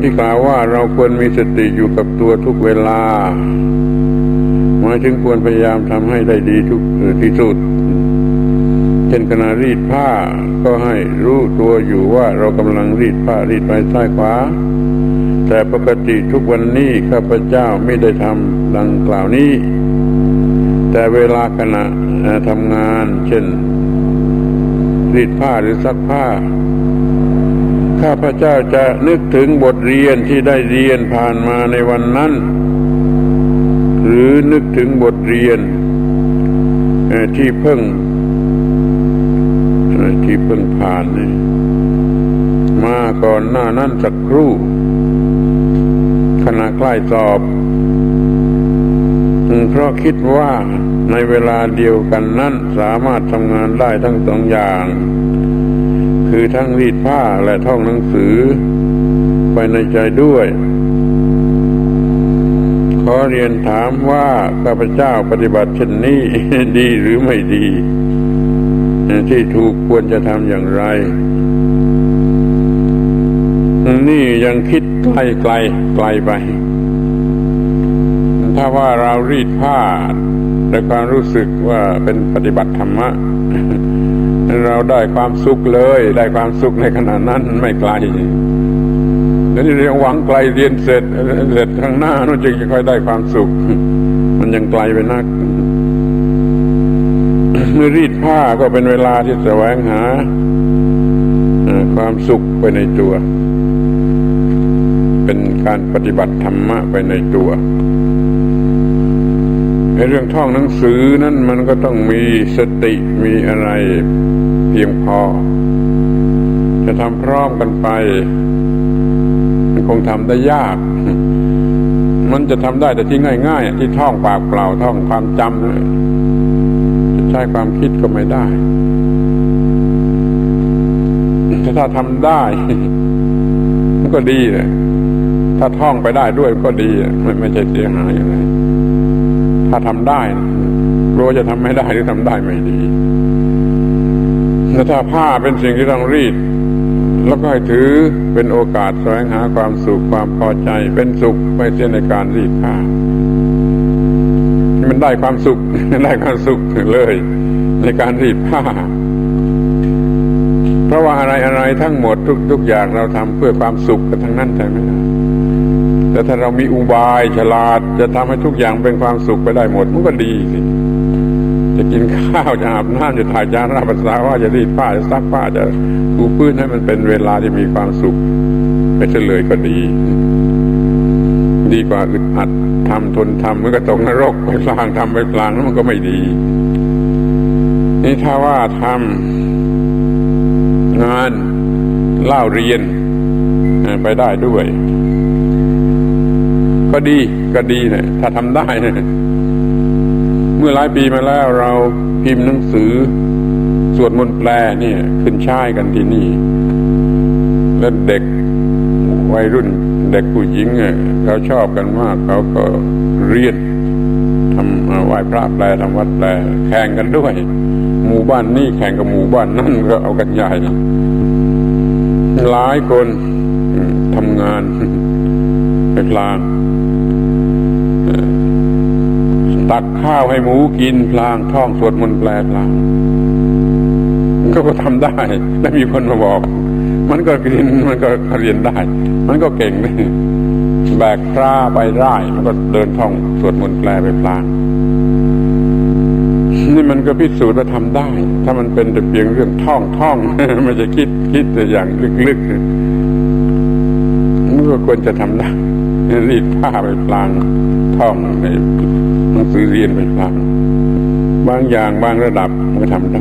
ที่กล่าวว่าเราควรมีสติอยู่กับตัวทุกเวลาหมายถึงควรพยายามทำให้ได้ดีทุกที่สุด เช่นขณะรีดผ้าก็ให้รู้ตัวอยู่ว่าเรากำลังรีดผ้ารีดไปซ้ายขวา แต่ปกติทุกวันนี้ข้าพเจ้าไม่ได้ทำดังกล่าวนี้ แต่เวลาขณะทำงาน เช่น รีดผ้าหรือซักผ้า ข้าพเจ้าจะนึกถึงบทเรียนที่ได้เรียนผ่านมาในวันนั้น หรือนึกถึงบทเรียนที่เพิ่งที่เพิ่งผ่านนี่มาก่อนหน้านั้นสักครู่ขณะใกล้สอบ เพราะคิดว่าในเวลาเดียวกันนั้นสามารถทำงานได้ทั้งสองอย่าง คือทั้งรีดผ้าและท่องหนังสือ ไปในใจด้วย ขอเรียนถามว่าข้าพเจ้าปฏิบัติเช่นนี้ดีหรือไม่ดี ที่ถูกควรจะทำอย่างไร นี่ยังคิดไกลไกลไกลไป ถ้าว่าเรารีดผ้าแต่ความรู้สึกว่าเป็นปฏิบัติธรรมะ เราได้ความสุขเลย ได้ความสุขในขณะนั้นไม่ไกลแล้วนี่เรียนหวังไกลเรียนเสร็จเสร็จข้างหน้านู่นจึงจะค่อยได้ความสุข มันยังไกลไปนักเมื่อรีดผ้าก็เป็นเวลาที่แสวงหาความสุขไปในตัว เป็นการปฏิบัติธรรมะไปในตัวในเรื่องท่องหนังสือนั้นมันก็ต้องมีสติมีอะไร เพียงพอ จะทำพร้อมกันไป มันคงทำได้ยาก มันจะทำได้แต่ที่ง่าย ๆ ที่ท่องปากเปล่าท่องความจำเนี่ยจะใช้ความคิดก็ไม่ได้ถ้าทำได้ มันก็ดีเลยถ้าท่องไปได้ด้วยก็ดีไม่ไม่ใช่เสียหายอะไรถ้าทำได้นะรู้ว่าจะทำไม่ได้หรือทำได้ไม่ดี แต่ถ้าผ้าเป็นสิ่งที่ต้องรีด แล้วก็ให้ถือเป็นโอกาสแสวงหาความสุขความพอใจ เป็นสุขไม่เสียในการรีดผ้า มันได้ความสุขได้ความสุขเลย ในการรีดผ้า เพราะว่าอะไรอะไรทั้งหมดทุกทุกอย่างเราทำเพื่อความสุขกันทั้งนั้นใช่ไหมแต่ถ้าเรามีอุบายฉลาด จะทำให้ทุกอย่างเป็นความสุขไปได้หมดมันก็ดีสิ จะกินข้าวจะอาบน้ำจะถ่ายจานรับประทานว่าจะรีดผ้าจะซักผ้าจะถูพื้นให้มันเป็นเวลาที่มีความสุขไปเฉลยก็ดี ดีกว่าอึดอัดทำทนทำมันก็ตกนรกไปพลางทำไปพลางแล้วมันก็ไม่ดี นี่ถ้าว่าทำงานเล่าเรียนไปได้ด้วย ก็ดีก็ดีนะถ้าทำได้นะ เมื่อหลายปีมาแล้วเราพิมพ์หนังสือสวดมนต์แปลเนี่ยขึ้นช่ายกันที่นี่ แล้วเด็กวัยรุ่นเด็กผู้หญิงเขาชอบกันมาก เขาก็เรียนทำเอ่อไหว้พระแปลทำวัดแปลแข่งกันด้วย หมู่บ้านนี่แข่งกับหมู่บ้านนั่นก็เอากันใหญ่หลายคนทำงานไปพลางเอ่อ ตักข้าวให้หมูกินพลางท่องสวดมนต์แปลพลางก็ก็ทำได้ แล้วมีคนมาบอก มันก็เรียนมันก็เรียนได้ มันก็เก่งเลยแบกพระไปไร่มันก็เดินท่องสวดมนต์แปลไปพลางนี่มันก็พิสูจน์ว่าทำได้ ถ้ามันเป็นแต่เพียงเรื่องท่องท่องไม่จะคิดคิดแต่อย่างลึกๆมันก็ควรจะทำได้รีดผ้าไปพลางท่องใน นังสือเรียนไปฟัง บางอย่างบางระดับมันก็ทำได้